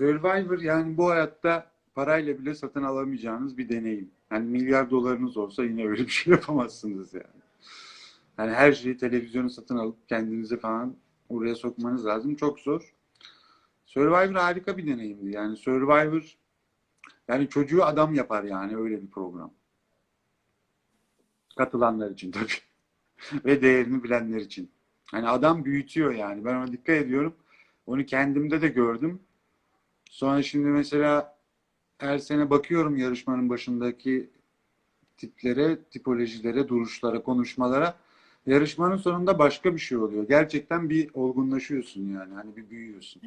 Survivor yani bu hayatta parayla bile satın alamayacağınız bir deneyim. Yani milyar dolarınız olsa yine öyle bir şey yapamazsınız yani. Yani her şeyi televizyonu satın alıp kendinizi falan oraya sokmanız lazım. Çok zor. Survivor harika bir deneyimdi. Yani Survivor yani çocuğu adam yapar yani öyle bir program. Katılanlar için tabii. Ve değerini bilenler için. Hani adam büyütüyor yani. Ben ona dikkat ediyorum. Onu kendimde de gördüm. Sonra şimdi mesela her sene bakıyorum yarışmanın başındaki tiplere, tipolojilere, duruşlara, konuşmalara. Yarışmanın sonunda başka bir şey oluyor. Gerçekten bir olgunlaşıyorsun yani. Hani bir büyüyorsun.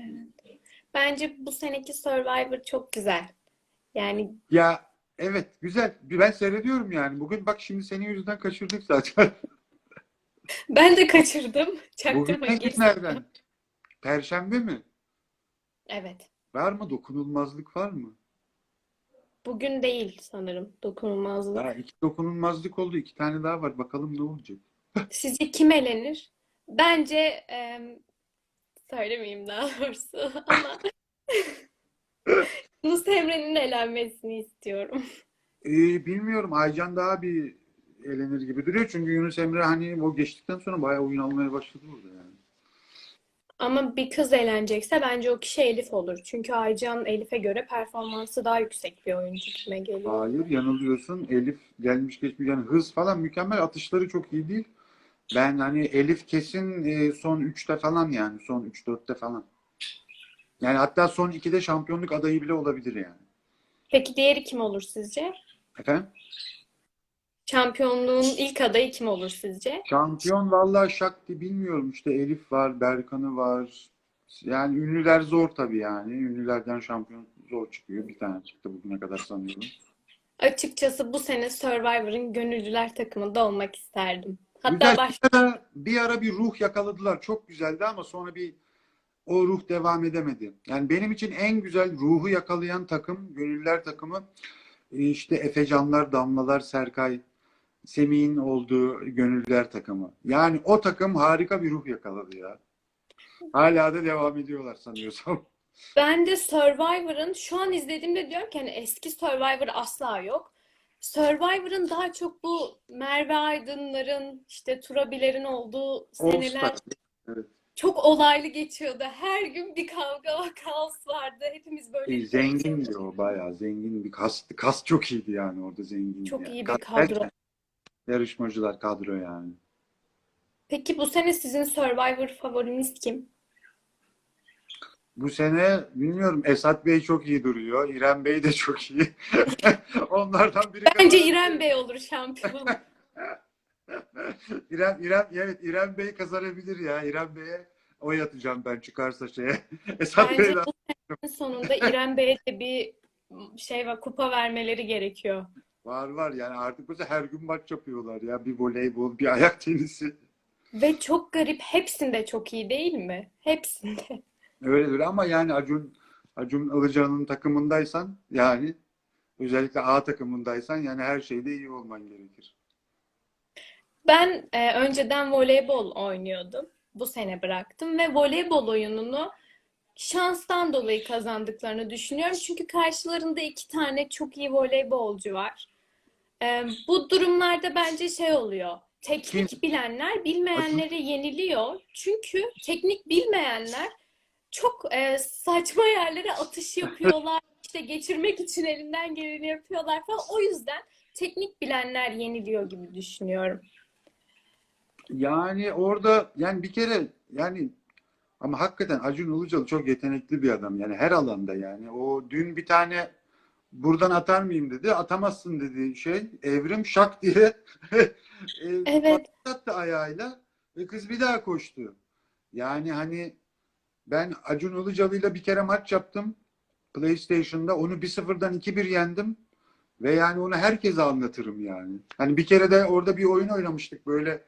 Bence bu seneki Survivor çok güzel. Yani Ya evet güzel. Ben seyrediyorum yani. Bugün bak şimdi senin yüzünden kaçırdık zaten. ben de kaçırdım. Bugün Çaktırma ne girsin. günlerden? Perşembe mi? Evet. Var mı? Dokunulmazlık var mı? Bugün değil sanırım dokunulmazlık. Daha iki dokunulmazlık oldu. iki tane daha var. Bakalım ne olacak? Sizce kim elenir? Bence em, söylemeyeyim daha doğrusu ama Yunus Emre'nin elenmesini istiyorum. Ee, bilmiyorum. Aycan daha bir elenir gibi duruyor. Çünkü Yunus Emre hani o geçtikten sonra bayağı oyun almaya başladı orada yani. Ama bir kız eğlenecekse bence o kişi Elif olur. Çünkü Aycan Elif'e göre performansı daha yüksek bir oyuncu kime geliyor. Hayır yanılıyorsun. Elif gelmiş geçmiş yani hız falan mükemmel. Atışları çok iyi değil. Ben hani Elif kesin e, son 3'te falan yani. Son 3-4'te falan. Yani hatta son 2'de şampiyonluk adayı bile olabilir yani. Peki diğeri kim olur sizce? Efendim? Şampiyonluğun ilk adayı kim olur sizce? Şampiyon vallahi şakti bilmiyorum işte Elif var, Berkan'ı var. Yani ünlüler zor tabii yani. Ünlülerden şampiyon zor çıkıyor. Bir tane çıktı bugüne kadar sanıyorum. Açıkçası bu sene Survivor'ın gönüllüler takımında olmak isterdim. Hatta Güzel. baş... Bir ara, bir ara bir ruh yakaladılar. Çok güzeldi ama sonra bir o ruh devam edemedi. Yani benim için en güzel ruhu yakalayan takım, gönüllüler takımı e, işte Efecanlar, Damlalar, Serkay, Semih'in olduğu gönüllüler takımı. Yani o takım harika bir ruh yakaladı ya. Hala da devam ediyorlar sanıyorsam. Ben de Survivor'ın şu an izlediğimde diyorum ki hani eski Survivor asla yok. Survivor'ın daha çok bu Merve Aydınlar'ın işte Turabilerin olduğu seneler. Evet. çok olaylı geçiyordu. Her gün bir kavga, kaos vardı. Hepimiz böyle E, Zengin diyor bayağı zengin bir kas kas çok iyiydi yani orada zengin Çok yani. iyi bir kadro. derken Yarışmacılar kadro yani. Peki bu sene sizin Survivor favoriniz kim? Bu sene bilmiyorum Esat Bey çok iyi duruyor. İrem Bey de çok iyi. Onlardan biri Bence kazanır. İrem Bey olur şampiyon. İrem, İrem, evet İrem Bey kazanabilir ya. İrem Bey'e oy atacağım ben çıkarsa şeye. Esat Bence Bey'den. bu senenin sonunda İrem Bey'e de bir şey var, kupa vermeleri gerekiyor. Var var yani artık mesela her gün maç yapıyorlar ya. Bir voleybol, bir ayak tenisi. Ve çok garip, hepsinde çok iyi değil mi? Hepsinde. Öyledir ama yani Acun Acun Ilıcalı'nın takımındaysan yani özellikle A takımındaysan yani her şeyde iyi olman gerekir. Ben e, önceden voleybol oynuyordum. Bu sene bıraktım ve voleybol oyununu şanstan dolayı kazandıklarını düşünüyorum. Çünkü karşılarında iki tane çok iyi voleybolcu var. E, bu durumlarda bence şey oluyor. Teknik bilenler bilmeyenlere yeniliyor. Çünkü teknik bilmeyenler çok e, saçma yerlere atış yapıyorlar. İşte geçirmek için elinden geleni yapıyorlar falan. O yüzden teknik bilenler yeniliyor gibi düşünüyorum. Yani orada yani bir kere yani ama hakikaten Acun Ilıcalı çok yetenekli bir adam yani her alanda yani. O dün bir tane buradan atar mıyım dedi. Atamazsın dedi şey. Evrim şak diye e, Evet. attı ayağıyla ve kız bir daha koştu. Yani hani ben Acun Ilıcalı'yla bir kere maç yaptım PlayStation'da. Onu 1-0'dan 2-1 yendim. Ve yani onu herkese anlatırım yani. Hani bir kere de orada bir oyun oynamıştık böyle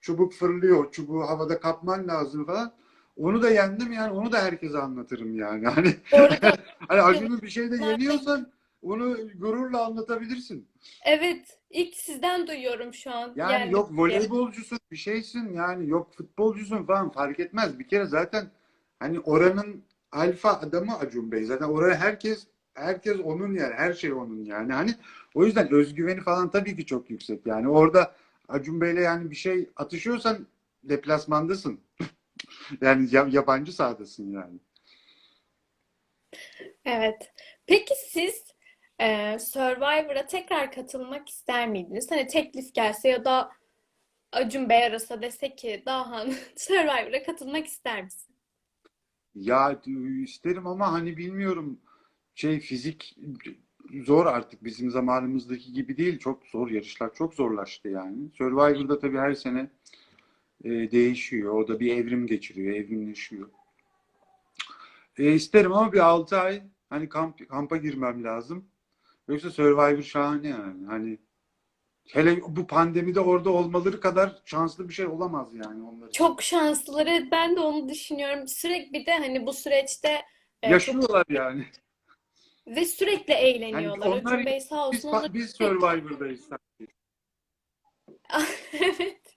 çubuk fırlıyor, çubuğu havada kapman lazım falan. Onu da yendim yani onu da herkese anlatırım yani. Hani hani Acun'u bir şeyde yeniyorsan onu gururla anlatabilirsin. evet ilk sizden duyuyorum şu an. Yani yendik yok voleybolcusun, bir şeysin yani yok futbolcusun falan fark etmez. Bir kere zaten hani oranın alfa adamı Acun Bey. Zaten oraya herkes herkes onun yani. Her şey onun yani. Hani o yüzden özgüveni falan tabii ki çok yüksek. Yani orada Acun Bey'le yani bir şey atışıyorsan deplasmandasın. yani ya- yabancı sahadasın yani. Evet. Peki siz e, Survivor'a tekrar katılmak ister miydiniz? Hani teklif gelse ya da Acun Bey arasa dese ki Dahan Survivor'a katılmak ister misin? Ya isterim ama hani bilmiyorum şey fizik zor artık bizim zamanımızdaki gibi değil. Çok zor yarışlar çok zorlaştı yani. Survivor'da tabii her sene e, değişiyor. O da bir evrim geçiriyor, evrimleşiyor. E, isterim ama bir 6 ay hani kamp kampa girmem lazım. Yoksa Survivor şahane yani. Hani hele bu pandemide orada olmaları kadar şanslı bir şey olamaz yani onlar. Çok şanslıları ben de onu düşünüyorum. Sürekli bir de hani bu süreçte e, çok Yaşıyorlar yani. ve sürekli Yani eğleniyorlar. onlar Acun Bey sağ biz, olsun onları biz Survivor'dayız. Evet.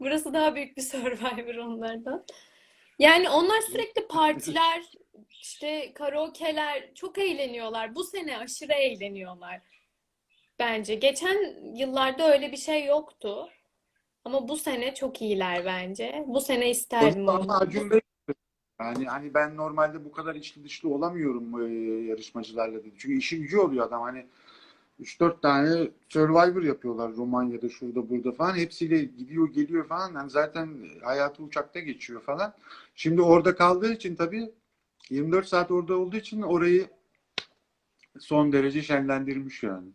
Burası daha büyük bir Survivor onlardan. Yani onlar sürekli partiler, işte karaoke'ler çok eğleniyorlar. Bu sene aşırı eğleniyorlar bence. Geçen yıllarda öyle bir şey yoktu. Ama bu sene çok iyiler bence. Bu sene isterdim onu. Yani hani ben normalde bu kadar içli dışlı olamıyorum e, yarışmacılarla dedi. Çünkü işi gücü oluyor adam hani 3-4 tane Survivor yapıyorlar Romanya'da şurada burada falan. Hepsiyle gidiyor geliyor falan. Yani zaten hayatı uçakta geçiyor falan. Şimdi orada kaldığı için tabii 24 saat orada olduğu için orayı son derece şenlendirmiş yani.